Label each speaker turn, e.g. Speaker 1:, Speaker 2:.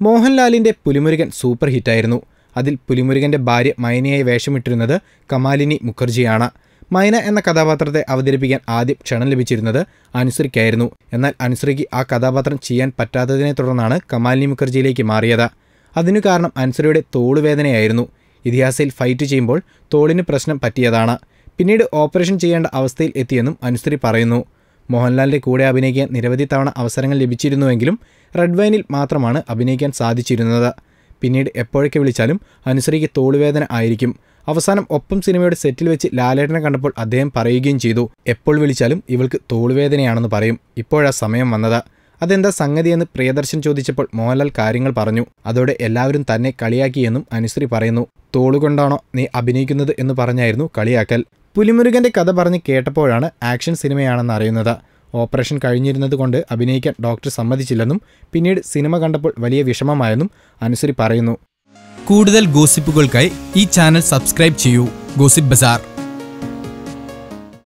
Speaker 1: മോഹൻലാലിന്റെ പുലിമുരുകൻ സൂപ്പർ ഹിറ്റായിരുന്നു. അതിൽ പുലിമുരുകന്റെ ഭാര്യ മൈനയായി വേഷമിട്ടിരുന്നത് കമാലിനി മുഖർജിയാണ്. മൈന എന്ന കഥാപാത്രത്തെ അവതരിപ്പിക്കാൻ ആദ്യം ക്ഷണം ലഭിച്ചിരുന്നത് അനുശ്രീക്കായിരുന്നു എന്നാൽ അനുശ്രീക്ക് ആ കഥാപാത്രം ചെയ്യാൻ പറ്റാത്തതിനെ തുടർന്നാണ് കമാലിനി മുഖർജിയിലേക്ക് മാറിയത്. അതിനു കാരണം അനുശ്രീയുടെ തോളുവേദനയായിരുന്നു ഇതിഹാസയിൽ ഫൈറ്റ് ചെയ്യുമ്പോൾ തോളിന് പ്രശ്നം പറ്റിയതാണ്. പിന്നീട് ഓപ്പറേഷൻ ചെയ്യേണ്ട അവസ്ഥയിൽ എത്തിയെന്നും അനുശ്രീ പറയുന്നു. മോഹൻലാലിന്റെ കൂടെ അഭിനയിക്കാൻ നിരവധി തവണ അവസരങ്ങൾ ലഭിച്ചിരുന്നുവെങ്കിലും റെഡ് വൈനിൽ മാത്രമാണ് അഭിനയിക്കാൻ സാധിച്ചിരുന്നത്. പിന്നീട് എപ്പോഴൊക്കെ വിളിച്ചാലും അനുശ്രീക്ക് തോളുവേദന ആയിരിക്കും. അവസാനം ഒപ്പം സിനിമയുടെ സെറ്റിൽ വെച്ച് ലാലേട്ടനെ കണ്ടപ്പോൾ അദ്ദേഹം പറയുകയും ചെയ്തു. എപ്പോൾ വിളിച്ചാലും ഇവൾക്ക് തോളുവേദനയാണെന്ന് പറയും. ഇപ്പോഴാ സമയം വന്നത്. അതെന്താ സംഗതിയെന്ന് പ്രിയദർശൻ ചോദിച്ചപ്പോൾ മോഹൻലാൽ കാര്യങ്ങൾ പറഞ്ഞു. അതോടെ എല്ലാവരും തന്നെ കളിയാക്കിയെന്നും അനുശ്രീ പറയുന്നു. തോളുകൊണ്ടാണോ നീ അഭിനയിക്കുന്നത് എന്ന് പറഞ്ഞായിരുന്നു കളിയാക്കൽ. പുലിമുരുകന്റെ കഥ പറഞ്ഞ് കേട്ടപ്പോഴാണ് ആക്ഷൻ സിനിമയാണെന്ന് അറിയുന്നത്. ഓപ്പറേഷൻ കഴിഞ്ഞിരുന്നത് കൊണ്ട് അഭിനയിക്കാൻ ഡോക്ടർ സമ്മതിച്ചില്ലെന്നും പിന്നീട് സിനിമ കണ്ടപ്പോൾ വലിയ വിഷമമായെന്നും അനുസരി പറയുന്നു.
Speaker 2: കൂടുതൽ ഗോസിപ്പുകൾക്കായി ഈ ചാനൽ സബ്സ്ക്രൈബ് ചെയ്യൂ. ഗോസിപ്പ് ബസാർ.